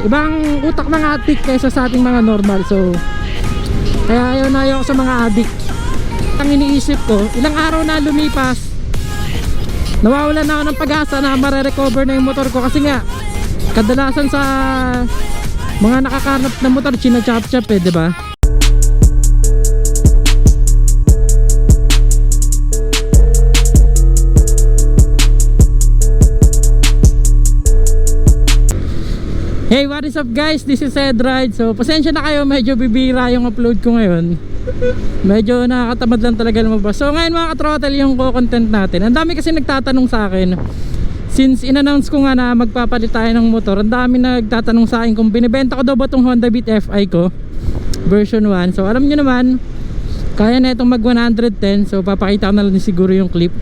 Ibang utak ng addict kaysa sa ating mga normal. So, kaya ayaw na ayaw sa mga addict. Ang iniisip ko, ilang araw na lumipas, nawawala na ako ng pag-asa na mare-recover na yung motor ko kasi nga, kadalasan sa mga nakakarap na motor, china-chop-chop eh, di ba? Hey, what is up guys? This is Ed Ride. So, pasensya na kayo, medyo bibira yung upload ko ngayon. Medyo nakakatamad lang talaga lumabas. So, ngayon mga katrotel yung content natin. Ang dami kasi nagtatanong sa akin. Since in-announce ko nga na magpapalit tayo ng motor, ang dami nagtatanong sa akin kung binibenta ko daw ba itong Honda Beat FI ko version 1. So, alam nyo naman, kaya na itong mag 110. So, papakita ko na lang siguro yung clip.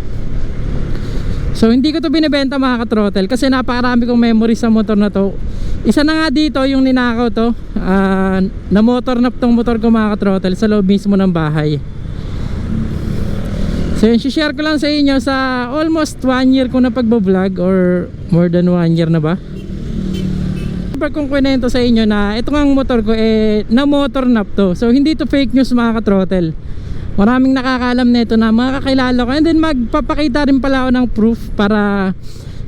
So hindi ko to binibenta mga ka-throttle kasi napakarami kong memory sa motor na to. Isa na nga dito yung ninakaw to. Ah, na motor na tong motor ko mga ka-throttle sa loob mismo ng bahay. So yun, share ko lang sa inyo sa almost 1 year ko na pagbo-vlog or more than 1 year na ba? Siyempre kung kwento sa inyo na ito nga ang motor ko eh na motor nap to. So hindi to fake news mga ka-throttle. Maraming nakakaalam nito na mga kakilala ko. And then magpapakita rin pala ako ng proof para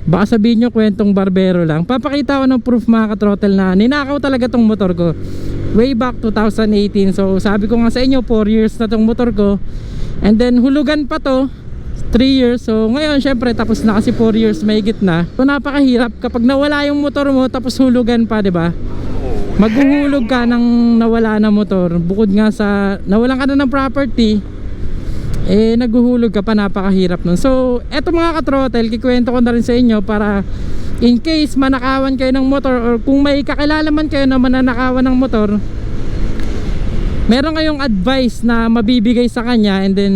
baka sabihin nyo kwentong barbero lang. Papakita ako ng proof mga katrotel na ninakaw talaga tong motor ko way back 2018 so sabi ko nga sa inyo 4 years na tong motor ko. And then hulugan pa to 3 years. So ngayon syempre tapos na kasi 4 years may na so napakahirap. Kapag nawala yung motor mo tapos hulugan pa ba maghuhulog ka ng nawala na motor. Bukod nga sa nawalan ka na ng property eh naghuhulog ka pa. Napakahirap nun. So eto mga katrotel kikwento ko na rin sa inyo para in case manakawan kayo ng motor or kung may kakilala man kayo na mananakawan ng motor meron kayong advice na mabibigay sa kanya and then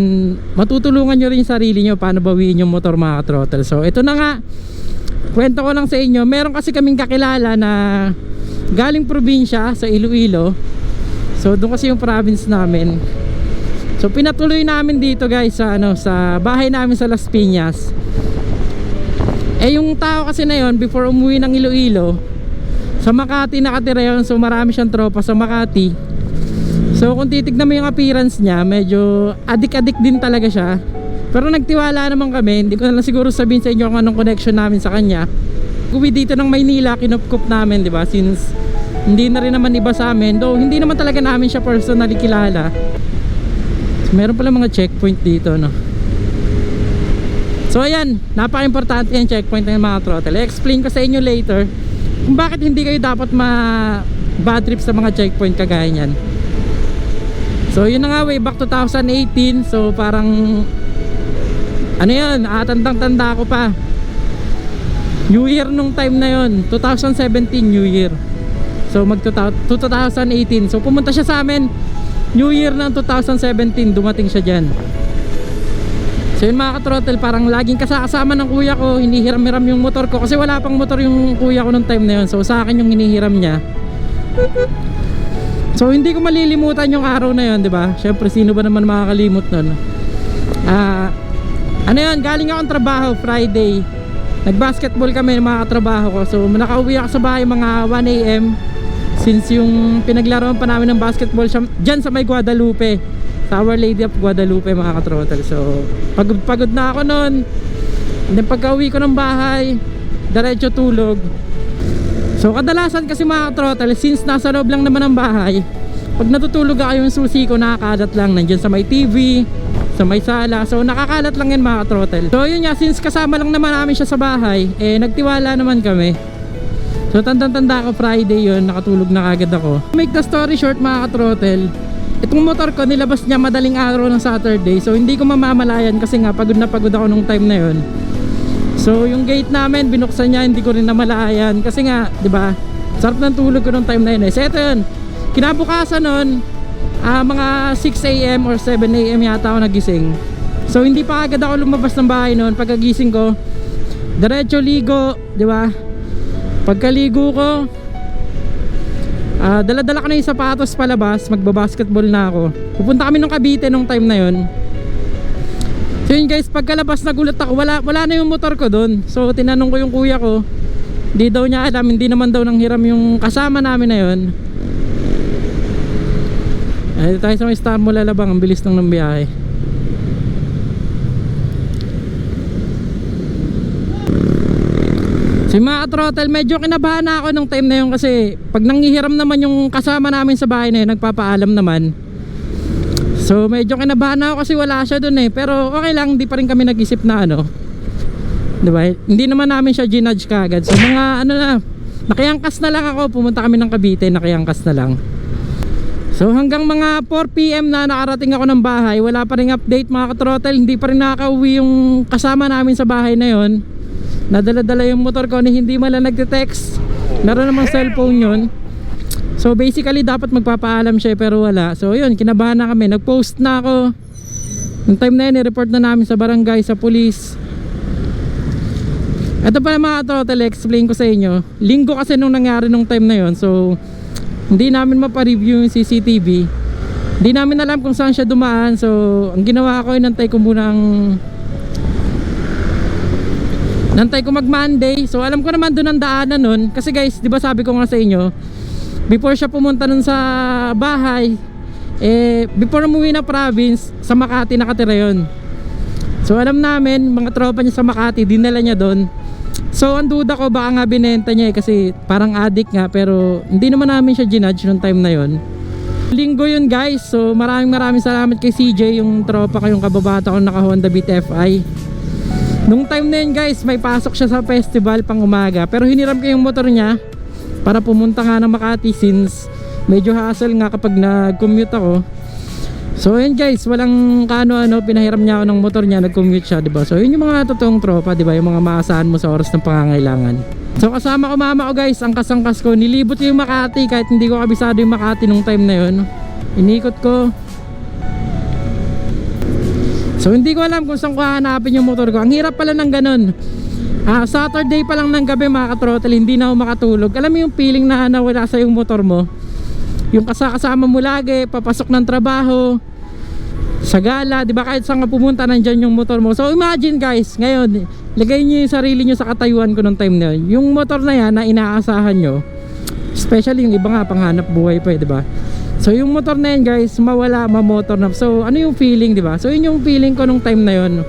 matutulungan nyo rin yung sarili nyo paano bawiin yung motor mga katrotel so ito na nga kwento ko lang sa inyo. Meron kasi kaming kakilala na galing probinsya sa Iloilo. So doon kasi yung province namin. So pinatuloy namin dito guys sa ano sa bahay namin sa Las Piñas. Eh yung tao kasi na yon before umuwi ng Iloilo sa Makati nakatira yun. So marami siyang tropa sa Makati. So kung titignan mo yung appearance niya medyo adik-adik din talaga siya. Pero nagtiwala naman kami. Hindi ko na lang siguro sabihin sa inyo kung anong connection namin sa kanya uwi dito ng Maynila kinupkup namin di ba? Since hindi na rin naman iba sa amin. Though hindi naman talaga namin siya personally kilala. So, meron pala mga checkpoint dito no? So ayan. Napaka-importante yung checkpoint ng mga throttle. Explain ko sa inyo later kung bakit hindi kayo dapat ma bad trip sa mga checkpoint kagaya niyan. So yun na nga way back 2018 so parang ano yun? Ah, tandang tanda ko pa New Year nung time na yon 2017 New Year So mag 2018 So pumunta siya sa amin New Year ng 2017 Dumating siya dyan So yun mga katrotel Parang laging kasakasama ng kuya ko Hinihiram-hiram yung motor ko Kasi wala pang motor yung kuya ko nung time na yon So sa akin yung hinihiram niya So hindi ko malilimutan yung araw na yon, 'di ba? Syempre sino ba naman makakalimot nun? Ah, ano 'yon? Galing akong trabaho Friday. Nag-basketball kami ng mga katrabaho ko. So nakauwi ako sa bahay mga 1 AM since yung pinaglaruan pa namin ng basketball siya, dyan sa may Guadalupe. Sa Our Lady of Guadalupe mga katrotel. So pagod pagod na ako noon. And then pagka-uwi ko ng bahay, diretso tulog. So kadalasan kasi mga throttle since nasa loob lang naman ng bahay pag natutulog ako yung susi ko nakakalat lang nandiyan sa may TV sa may sala so nakakalat lang yan mga throttle so yun nga since kasama lang naman namin siya sa bahay eh nagtiwala naman kami so tandang tanda ko Friday yun nakatulog na kagad ako make the story short mga throttle itong motor ko nilabas niya madaling araw ng Saturday so hindi ko mamamalayan kasi nga pagod na pagod ako nung time na yun So yung gate namin binuksan niya hindi ko rin namalayan kasi nga 'di ba? Sarap ng tulog ko nung time na yun. Eh. So ito yun. Kinabukasan nun ah, mga 6 AM or 7 AM yata ako nagising. So hindi pa agad ako lumabas ng bahay noon pagkagising ko. Diretso ligo, 'di ba? Pagkaligo ko ah, dala-dala ko na yung sapatos palabas, magbabasketball na ako. Pupunta kami nung Cavite nung time na yun. So yun guys, pagkalabas nagulat ako, wala, wala na yung motor ko doon. So tinanong ko yung kuya ko, Hindi daw niya alam, hindi naman daw nang hiram yung kasama namin na yun. Ay, tayo sa may Star Mall Alabang, ang bilis ng biyahe. Si mga trottle, medyo kinabahan na ako nung time na yun kasi pag nanghihiram naman yung kasama namin sa bahay na yun, nagpapaalam naman. So medyo kinabahan na ako kasi wala siya dun eh. Pero okay lang, hindi pa rin kami nag-isip na ano. 'Di ba? Hindi naman namin siya ginudge kagad. So mga ano na, nakiyangkas na lang ako. Pumunta kami ng Cavite, nakiyangkas na lang. So hanggang mga 4pm na nakarating ako ng bahay, wala pa rin update mga katrotel. Hindi pa rin nakaka-uwi yung kasama namin sa bahay na yon. Nadala-dala yung motor ko ni hindi man lang nagte-text. Meron namang cellphone yun. So basically dapat magpapaalam siya pero wala. So yun, kinabahan na kami. Nag-post na ako. Yung time na yun, report na namin sa barangay, sa police. Ito pala mga total, explain ko sa inyo. Linggo kasi nung nangyari nung time na yon. So hindi namin mapa-review yung CCTV. Hindi namin alam kung saan siya dumaan. So ang ginawa ko, inantay ko muna ang Nantay ko mag Monday So alam ko naman doon ang daanan nun Kasi guys, di ba sabi ko nga sa inyo Before siya pumunta nun sa bahay Eh, before umuwi na province Sa Makati nakatira yun So alam namin, mga tropa niya sa Makati Dinala niya doon So ang duda ko baka nga binenta niya eh Kasi parang addict nga Pero hindi naman namin siya ginudge nung time na yun Linggo yun guys So maraming maraming salamat kay CJ Yung tropa ko, yung kababata ko naka Honda Beat FI Nung time na yun guys, may pasok siya sa festival pang umaga. Pero hiniram ko yung motor niya para pumunta nga ng Makati since medyo hassle nga kapag nag-commute ako. So yun guys, walang kano-ano, pinahiram niya ako ng motor niya, nag-commute siya, 'di ba? So yun yung mga totoong tropa, 'di ba? Yung mga maasahan mo sa oras ng pangangailangan. So kasama ko mama ko guys, ang kasangkas ko, nilibot yung Makati kahit hindi ko kabisado yung Makati nung time na yun. Inikot ko, So hindi ko alam kung saan ko hahanapin yung motor ko. Ang hirap pala ng ganun. Ah, Saturday pa lang ng gabi mga katrotel, hindi na ako makatulog. Alam mo yung feeling na nawala sa yung motor mo? Yung kasama mo lagi, papasok ng trabaho, sa gala, di ba kahit saan ka pumunta nandyan yung motor mo. So imagine guys, ngayon, lagay niyo yung sarili niyo sa katayuan ko nung time na yun. Yung motor na yan na inaasahan nyo, especially yung iba nga panghanap buhay pa eh, di ba? So yung motor na yan guys, mawala, mamotor na. So ano yung feeling, di ba? So yun yung feeling ko nung time na yun.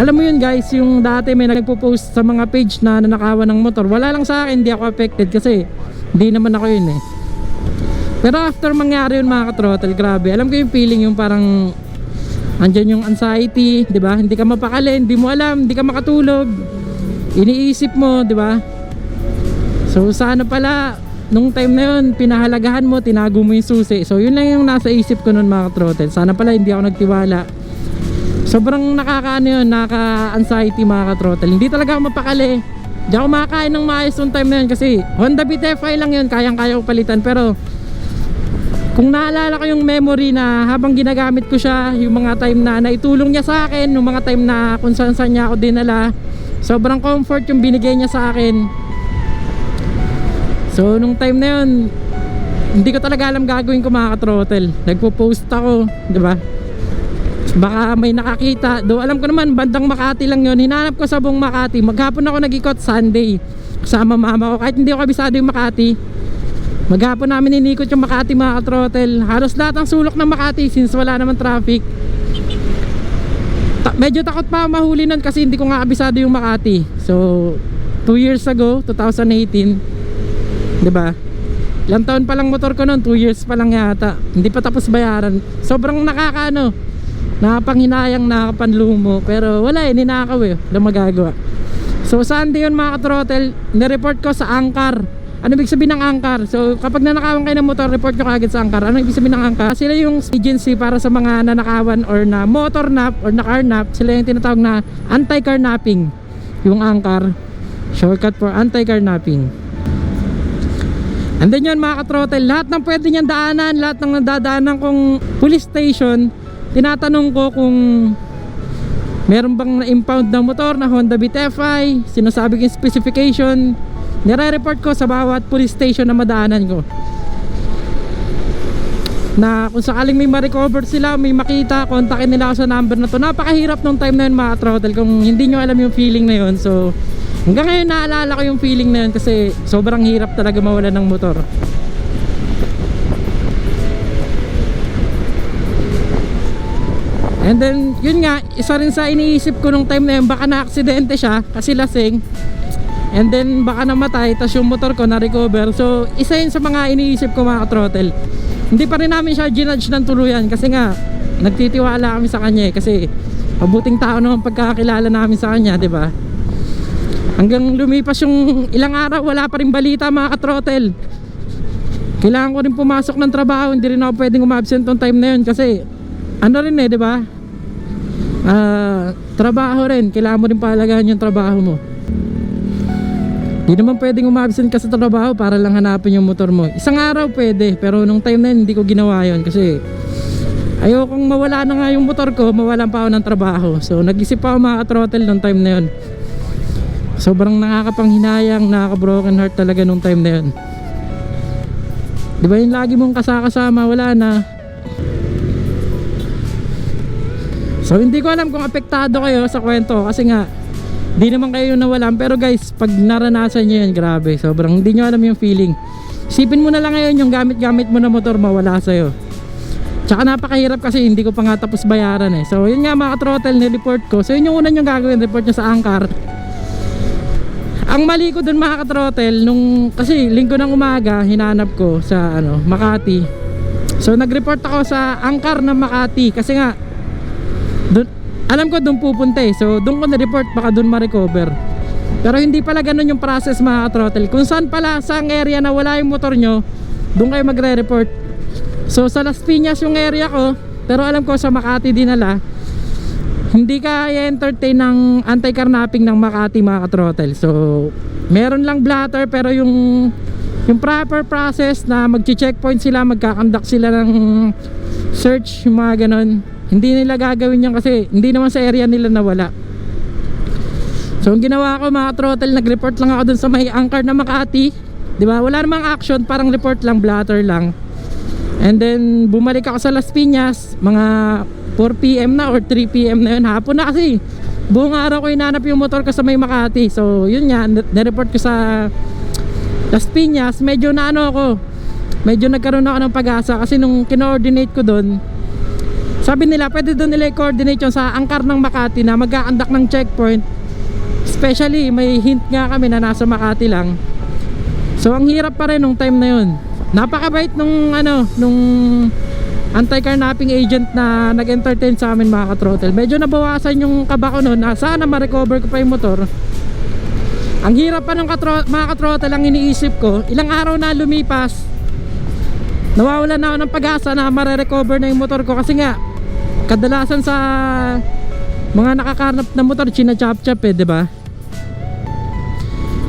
Alam mo yun guys, yung dati may nagpo-post sa mga page na nanakawan ng motor. Wala lang sa akin, hindi ako affected kasi hindi naman ako yun eh. Pero after mangyari yun mga katrotel, grabe. Alam ko yung feeling yung parang andyan yung anxiety, di ba? Hindi ka mapakali, hindi mo alam, hindi ka makatulog. Iniisip mo, di ba? So sana pala nung time na yun, pinahalagahan mo, tinago mo yung susi. So yun lang yung nasa isip ko nun mga katrotel. Sana pala hindi ako nagtiwala. Sobrang nakakaano yun, nakaka-anxiety mga katrotel. Hindi talaga ako mapakali. Hindi ako makakain ng maayos nung time na yun kasi Honda Beat FI lang yun, kayang-kaya ko palitan. Pero kung naalala ko yung memory na habang ginagamit ko siya, yung mga time na naitulong niya sa akin, yung mga time na kung saan saan niya ako dinala, sobrang comfort yung binigay niya sa akin. So nung time na yun, hindi ko talaga alam gagawin ko mga katrotel. Nagpo-post ako, di ba? Baka may nakakita. Do alam ko naman bandang Makati lang yun. Hinanap ko sa buong Makati. Maghapon ako nag-ikot Sunday. Kasama mama ko. Kahit hindi ako kabisado yung Makati. Maghapon namin inikot yung Makati mga katrotel. Halos lahat ng sulok ng Makati since wala naman traffic. Ta- medyo takot pa mahuli nun kasi hindi ko nga kabisado yung Makati. So, 2 years ago, 2018, 'di ba? Ilang taon pa lang motor ko noon, 2 years pa lang yata. Hindi pa tapos bayaran. Sobrang nakakaano, nakapanghinayang, nakapanlumo. Pero wala eh, ninakaw eh. Wala magagawa. So Sunday yun mga katrotel, nireport ko sa Angkar. Ano ibig sabihin ng Angkar? So kapag nanakawan kayo ng motor, report ko kagad sa Angkar. Ano ibig sabihin ng Angkar? Sila yung agency para sa mga nanakawan or na motor nap or na car nap. Sila yung tinatawag na anti-carnapping. Yung Angkar. Shortcut for anti-carnapping. And then yun mga katrotel, lahat ng pwede niyang daanan, lahat ng nadadaanan kong police station, tinatanong ko kung meron bang na-impound na motor na Honda Beat FI, sinasabi ko yung specification, nire-report ko sa bawat police station na madaanan ko. Na kung sakaling may ma-recover sila, may makita, kontakin nila ako sa number na to. Napakahirap nung time na yun mga trotel kung hindi nyo alam yung feeling na yun. So, Hanggang ngayon naalala ko yung feeling na yun kasi sobrang hirap talaga mawala ng motor. And then, yun nga, isa rin sa iniisip ko nung time na yun, baka na-aksidente siya kasi lasing. And then, baka namatay, tas yung motor ko na-recover. So, isa yun sa mga iniisip ko mga throttle. Hindi pa rin namin siya ginudge ng tuluyan kasi nga, nagtitiwala kami sa kanya eh. Kasi, mabuting tao naman pagkakakilala namin sa kanya, di ba? Hanggang lumipas yung ilang araw, wala pa rin balita mga katrotel. Kailangan ko rin pumasok ng trabaho, hindi rin ako pwedeng umabsent tong time na yun kasi ano rin eh, di ba? Ah, trabaho rin, kailangan mo rin pahalagahan yung trabaho mo. Hindi naman pwedeng umabsent ka sa trabaho para lang hanapin yung motor mo. Isang araw pwede, pero nung time na yun, hindi ko ginawa yun kasi ayokong mawala na nga yung motor ko, mawalan pa ako ng trabaho. So nag-isip ako mga throttle nung time na yun. Sobrang nakakapanghinayang, nakaka-broken heart talaga nung time na yun. Di ba yung lagi mong kasakasama, wala na. So hindi ko alam kung apektado kayo sa kwento kasi nga di naman kayo nawalan. Pero guys pag naranasan nyo yan grabe. Sobrang hindi nyo alam yung feeling. Isipin mo na lang ngayon yung gamit-gamit mo na motor mawala sa'yo. Tsaka napakahirap kasi hindi ko pa nga tapos bayaran eh. So yun nga mga throttle ni-report ko. So yun yung una nyo gagawin report nyo sa Angkar ang mali ko dun mga katrotel nung kasi linggo ng umaga hinanap ko sa ano Makati. So nag-report ako sa Angkar ng Makati. Kasi nga alam ko doon pupunta eh. So doon ko na-report baka doon ma-recover. Pero hindi pala ganun yung process mga katrotel kung saan pala sa area na wala yung motor nyo doon kayo magre-report. So sa Las Piñas yung area ko pero alam ko sa Makati dinala hindi ka i-entertain ng anti-carnapping ng Makati mga katrotel so meron lang blatter pero yung yung proper process na magche-checkpoint sila magkakandak sila ng search yung mga ganon hindi nila gagawin yan kasi hindi naman sa area nila nawala. So ang ginawa ko mga throttle nag-report lang ako dun sa may anchor na Makati. Di ba? Wala namang action parang report lang blatter lang. And then bumalik ako sa Las Piñas mga 4pm na or 3pm na yun. Hapon na kasi. Buong araw ko inanap yung motor ko sa may Makati. So yun nga na-report ko sa Las Piñas. Medyo na ano ako medyo nagkaroon ako ng pag-asa kasi nung kinoordinate ko doon sabi nila pwede doon nila i-coordinate yung sa angkar ng Makati na mag-aandak ng checkpoint. Especially may hint nga kami na nasa Makati lang. So ang hirap pa rin nung time na yun. Napakabait nung ano nung anti-carnapping agent na nag-entertain sa amin mga katrotel. Medyo nabawasan yung kaba ko noon na sana ma-recover ko pa yung motor. Ang hirap pa ng katro mga katrotel ang iniisip ko ilang araw na lumipas nawawalan na ako ng pag-asa na mare-recover na yung motor ko. Kasi nga kadalasan sa mga nakakarnap na motor china-chop-chop eh, di ba?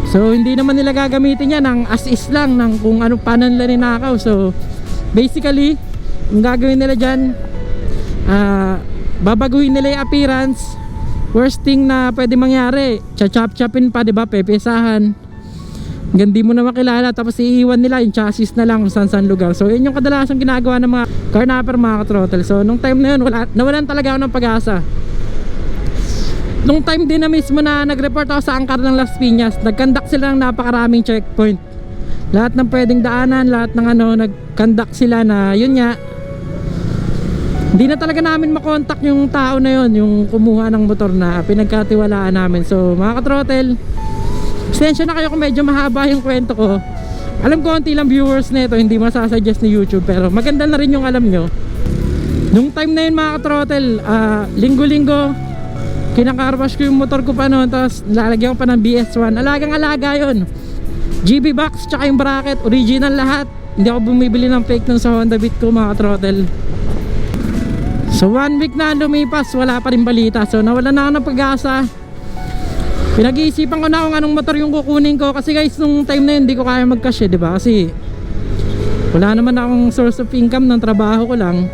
So hindi naman nila gagamitin yan ng as is lang ng kung ano paano nila ninakaw. So basically, ang gagawin nila diyan ah babaguhin nila yung appearance. Worst thing na pwede mangyari, chachop-chopin pa, 'di ba? Pepesahan. Hanggang di mo na makilala tapos iiwan nila yung chassis na lang kung saan saan lugar. So yun yung kadalasan ginagawa ng mga carnapper mga katrotel. So nung time na yun, wala, nawalan talaga ako ng pag-asa. Nung time din na mismo na nag-report ako sa angkar ng Las Piñas, nag-conduct sila ng napakaraming checkpoint. Lahat ng pwedeng daanan, lahat ng ano, nag-conduct sila na yun nga. Hindi na talaga namin makontak yung tao na yun, yung kumuha ng motor na pinagkatiwalaan namin. So mga katrotel, Extension na kayo kung medyo mahaba yung kwento ko. Alam ko konti lang viewers nito Hindi masasuggest ni YouTube Pero maganda na rin yung alam nyo. Nung time na yun mga katrotel uh, Linggo-linggo Kinakarwash ko yung motor ko pa noon Tapos lalagyan ko pa ng BS1 Alagang alaga yun. GB box tsaka yung bracket Original lahat. Hindi ako bumibili ng fake nun sa Honda Beat ko mga katrotel So one week na lumipas Wala pa rin balita. So nawala na ako ng pag-asa Pinag-iisipan ko na kung anong motor yung kukunin ko kasi guys nung time na yun hindi ko kaya mag-cash eh, di ba? Kasi wala naman akong source of income ng trabaho ko lang.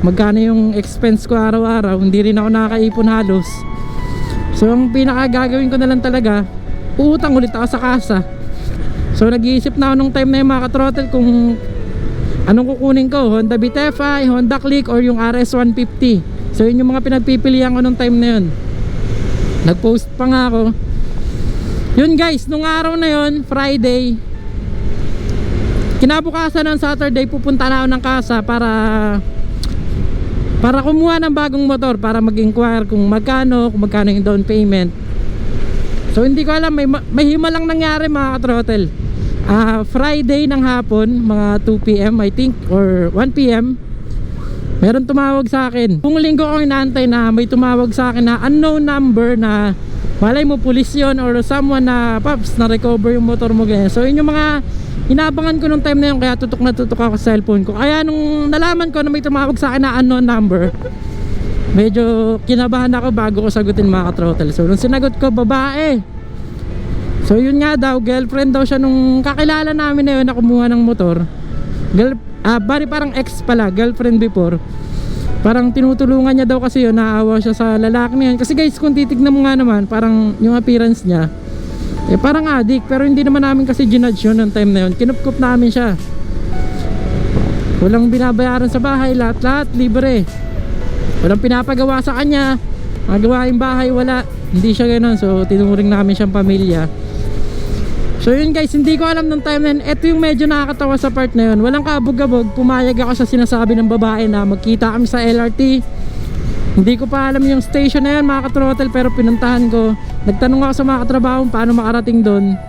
Magkano yung expense ko araw-araw, hindi rin ako nakakaipon halos. So ang pinaka gagawin ko na lang talaga, uutang ulit ako sa kasa. So nag-iisip na ako nung time na yung mga katrotel kung anong kukunin ko, Honda Beat FI, Honda Click or yung RS150. So yun yung mga pinagpipilian ko nung time na yun nagpost pa nga ako Yun guys, nung araw na yun, Friday, kinabukasan ng Saturday, pupunta na ako ng kasa para para kumuha ng bagong motor para mag-inquire kung magkano, kung magkano yung down payment. So hindi ko alam, may, ma- may himalang nangyari mga katrotel. Ah, Friday ng hapon, mga 2pm I think, or 1pm, meron tumawag sa akin. Kung linggo ko inaantay na may tumawag sa akin na unknown number na malay mo pulis yun or someone na paps na recover yung motor mo ganyan. So yun yung mga inabangan ko nung time na yun kaya tutok na tutok ako sa cellphone ko. Kaya nung nalaman ko na may tumawag sa akin na unknown number, medyo kinabahan ako bago ko sagutin mga katrotel. So nung sinagot ko babae, So yun nga daw, girlfriend daw siya nung kakilala namin na yun na kumuha ng motor. Girl, ah, bari parang ex pala, girlfriend before. Parang tinutulungan niya daw kasi yun, naawa siya sa lalaki na yun. Kasi guys, kung titignan mo nga naman, parang yung appearance niya, eh parang addict, pero hindi naman namin kasi ginudge yun ng time na yun. Kinupkup namin siya. Walang binabayaran sa bahay, lahat-lahat, libre. Walang pinapagawa sa kanya. Mga gawaing bahay, wala. Hindi siya ganun, so tinuring namin siyang pamilya. So yun guys, hindi ko alam nung time na yun. Ito yung medyo nakakatawa sa part na yun. Walang kabog-gabog, pumayag ako sa sinasabi ng babae na magkita kami sa LRT. Hindi ko pa alam yung station na yun mga katrotel pero pinuntahan ko. Nagtanong ako sa mga katrabaho paano makarating doon.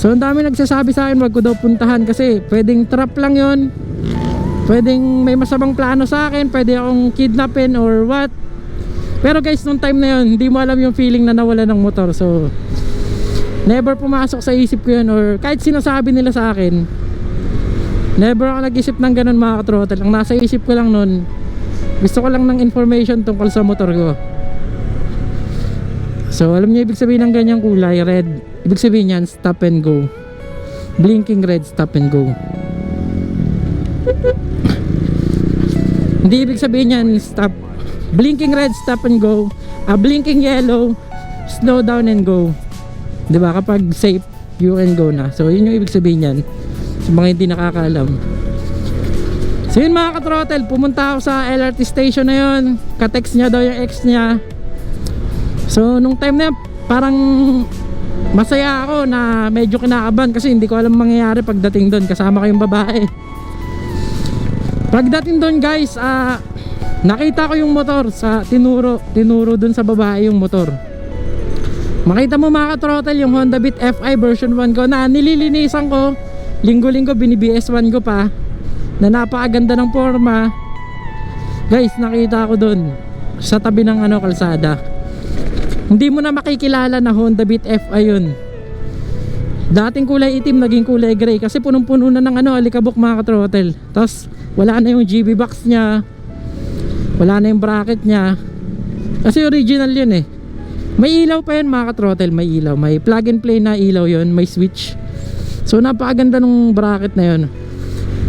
So ang dami nagsasabi sa akin wag ko daw puntahan kasi pwedeng trap lang yon Pwedeng may masamang plano sa akin, pwede akong kidnapin or what. Pero guys, nung time na yun, hindi mo alam yung feeling na nawala ng motor. So, never pumasok sa isip ko yun or kahit sinasabi nila sa akin never ako nag-isip ng ganun mga katrotel ang nasa isip ko lang nun gusto ko lang ng information tungkol sa motor ko. So alam niyo ibig sabihin ng ganyang kulay red. Ibig sabihin yan stop and go. Blinking red stop and go. Hindi ibig sabihin yan stop. Blinking red stop and go. A blinking yellow slow down and go 'Di ba kapag safe you can go na. So yun yung ibig sabihin yan. Sa mga hindi nakakaalam. So yun mga katrotel pumunta ako sa LRT station na yun. Katext niya daw yung ex niya. So nung time na yun parang masaya ako na medyo kinakaban kasi hindi ko alam mangyayari pagdating doon. Kasama ko yung babae. Pagdating doon guys ah nakita ko yung motor sa tinuro tinuro doon sa babae yung motor Makita mo mga ka-throttle yung Honda Beat FI version 1 ko na nililinisan ko. Linggo-linggo binibs 1 ko pa. Na napakaganda ng forma. Guys nakita ko dun. Sa tabi ng ano kalsada. Hindi mo na makikilala na Honda Beat FI yun. Dating kulay itim naging kulay gray. Kasi punong-puno na ng ano alikabok mga ka-throttle. Tapos wala na yung GB box niya. Wala na yung bracket niya. Kasi original yun eh may ilaw pa yun mga ka-throttle, may ilaw. May plug and play na ilaw yun, may switch. So napakaganda nung bracket na yun.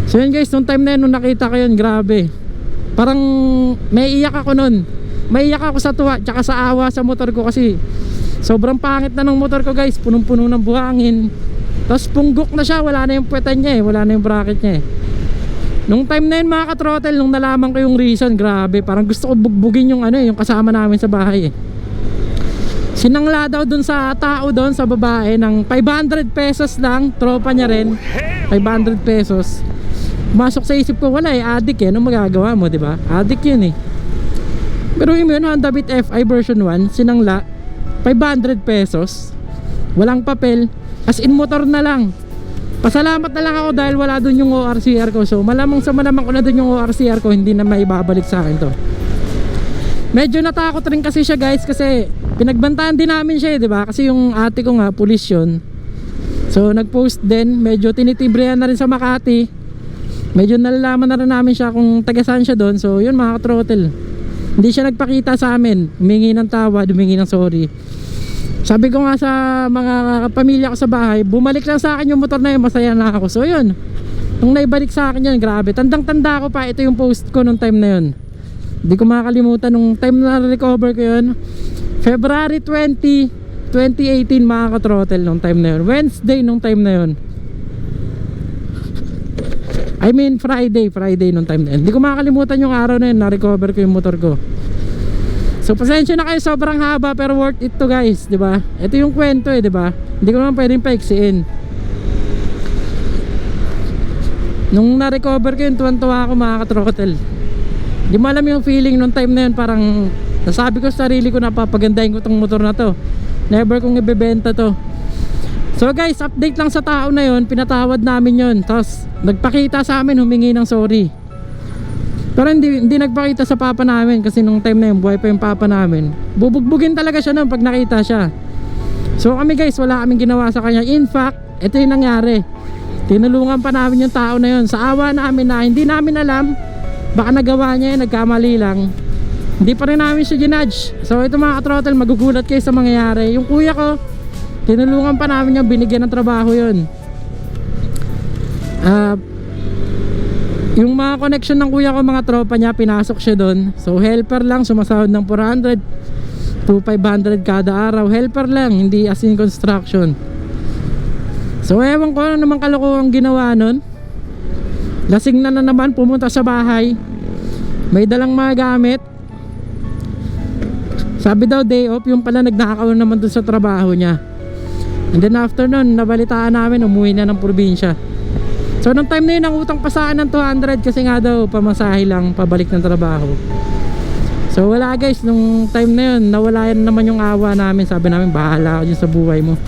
So yun guys, nung time na yun, nung nakita ko yun, grabe. Parang may iyak ako nun. May iyak ako sa tuwa, tsaka sa awa sa motor ko kasi sobrang pangit na ng motor ko guys. Punong-puno ng buhangin. Tapos punggok na siya, wala na yung puwetan niya eh, wala na yung bracket niya eh. Nung time na yun mga ka-throttle, nung nalaman ko yung reason, grabe, parang gusto ko bugbugin yung ano, yung kasama namin sa bahay eh. Sinangla daw dun sa tao doon sa babae ng 500 pesos lang, tropa niya rin. 500 pesos. Masok sa isip ko, wala eh, addict eh. Anong magagawa mo, di ba? Addict yun eh. Pero yun yun, Honda Beat FI version 1, sinangla, 500 pesos. Walang papel, as in motor na lang. Pasalamat na lang ako dahil wala dun yung ORCR ko. So malamang sa malamang ko na dun yung ORCR ko, hindi na maibabalik sa akin to. Medyo natakot rin kasi siya guys kasi pinagbantaan din namin siya eh, 'di ba? Kasi yung ate ko nga pulis yun. So nag-post din, medyo tinitibrihan na rin sa Makati. Medyo nalalaman na rin namin siya kung taga saan siya doon. So yun mga ka-throttle. Hindi siya nagpakita sa amin, humingi ng tawad, humingi ng sorry. Sabi ko nga sa mga pamilya ko sa bahay, bumalik lang sa akin yung motor na yun, masaya na ako. So yun, nung naibalik sa akin yun, grabe. Tandang-tanda ko pa, ito yung post ko nung time na yun. Hindi ko makakalimutan nung time na recover ko yun. February 20, 2018 mga ka-throttle nung time na yun. Wednesday nung time na yun. I mean Friday, Friday nung time na yun. Hindi ko makakalimutan yung araw na yun, na-recover ko yung motor ko. So pasensya na kayo sobrang haba pero worth it to guys, 'di ba? Ito yung kwento eh, 'di ba? Hindi ko naman pwedeng paiksiin. Nung na-recover ko yun, tuwan-tuwa ako mga katrotel. Di mo alam yung feeling nung time na yun, parang nasabi ko sa sarili ko na papagandahin ko tong motor na to. Never kong ibebenta to. So guys, update lang sa tao na yun, pinatawad namin yun. Tapos nagpakita sa amin, humingi ng sorry. Pero hindi, hindi nagpakita sa papa namin kasi nung time na yun, buhay pa yung papa namin. Bubugbugin talaga siya nun pag nakita siya. So kami guys, wala kaming ginawa sa kanya. In fact, ito yung nangyari. Tinulungan pa namin yung tao na yun. Sa awa namin na hindi namin alam, baka nagawa niya yun, nagkamali lang. Hindi pa rin namin siya ginudge. So ito mga katrotel, magugulat kayo sa mangyayari. Yung kuya ko, tinulungan pa namin yung binigyan ng trabaho yun. Ah, yung mga connection ng kuya ko, mga tropa niya, pinasok siya doon. So helper lang, sumasahod ng 400 to 500 kada araw. Helper lang, hindi as in construction. So ewan ko ano naman kalokohan ginawa nun. Lasing na na naman pumunta sa bahay. May dalang mga gamit. Sabi daw day off, yung pala nagnakaw naman dun sa trabaho niya. And then after nun, nabalitaan namin, umuwi na ng probinsya. So nung time na yun, ang utang pa sa akin ng 200 kasi nga daw pamasahe lang pabalik ng trabaho. So wala guys, nung time na yun, nawala yan naman yung awa namin. Sabi namin, bahala ka dyan sa buhay mo.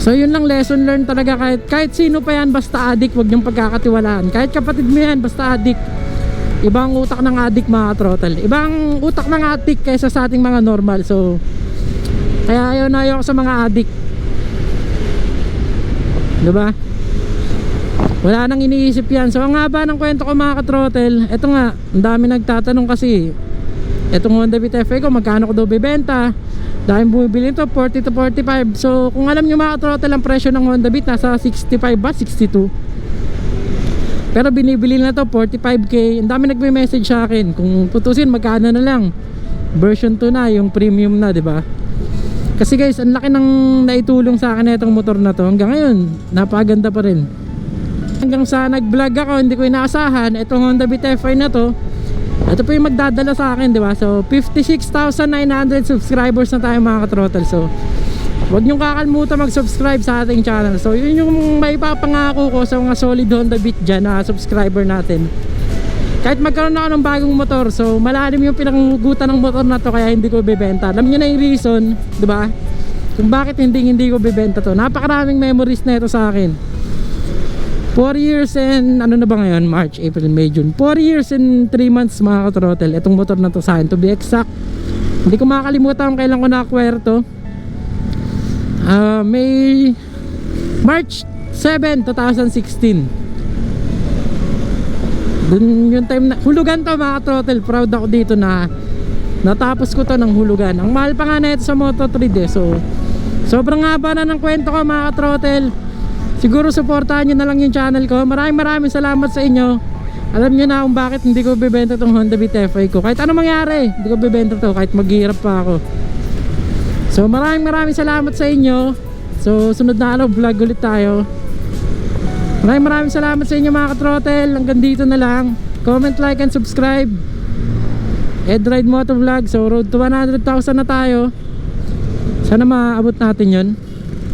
So yun lang lesson learned talaga kahit, kahit sino pa yan basta adik wag niyong pagkakatiwalaan kahit kapatid mo yan basta adik ibang utak ng adik mga trottle ibang utak ng adik kaysa sa ating mga normal. So kaya ayaw na ayaw sa mga adik. Diba? Wala nang iniisip yan. So ang haba ng kwento ko mga katrotel eto nga ang dami nagtatanong kasi. Etong Honda Beat FA ko magkano ko daw bibenta? Dahil bumibili nito 40 to 45 so kung alam nyo mga katrotel ang presyo ng Honda Beat nasa 65 ba? 62 pero binibili na to 45k ang dami nagme-message sa akin. Kung tutusin magkano na lang. Version 2 na yung premium na di ba? Kasi guys ang laki ng naitulong sa akin itong motor na to. Hanggang ngayon napaganda pa rin. Hanggang sa nag vlog ako hindi ko inaasahan itong Honda Beat FI na to ito po yung magdadala sa akin, di ba? So, 56,900 subscribers na tayo mga katrotel. So, huwag niyong kakalimutan mag-subscribe sa ating channel. So, yun yung may papangako ko sa mga solid Honda Beat dyan na subscriber natin. Kahit magkaroon ako ng bagong motor, so malalim yung pinangugutan ng motor na to kaya hindi ko bibenta. Alam niyo na yung reason, di ba? Kung bakit hindi hindi ko bibenta to. Napakaraming memories na ito sa akin. 4 years and ano na ba ngayon? March, April, May, June 4 years and 3 months mga katrotel Itong motor na to sa akin to be exact Hindi ko makakalimutan kailan ko na-acquire to Ah, May March 7, 2016 Dun yung time na Hulugan to mga katrotel Proud ako dito na Natapos ko to ng hulugan. Ang mahal pa nga na ito sa Moto3 eh. So Sobrang haba na ng kwento ko mga katrotel Siguro supportahan nyo na lang yung channel ko. Maraming maraming salamat sa inyo. Alam nyo na kung bakit hindi ko bibenta tong Honda Beat FI ko. Kahit ano mangyari Hindi ko bibenta to. Kahit maghihirap pa ako So maraming maraming salamat sa inyo. So sunod na ano vlog ulit tayo. Maraming maraming salamat sa inyo mga katrotel. Hanggang dito na lang. Comment, like, and subscribe. Ed Ride Moto Vlog So road to 100,000 na tayo. Sana maabot natin yon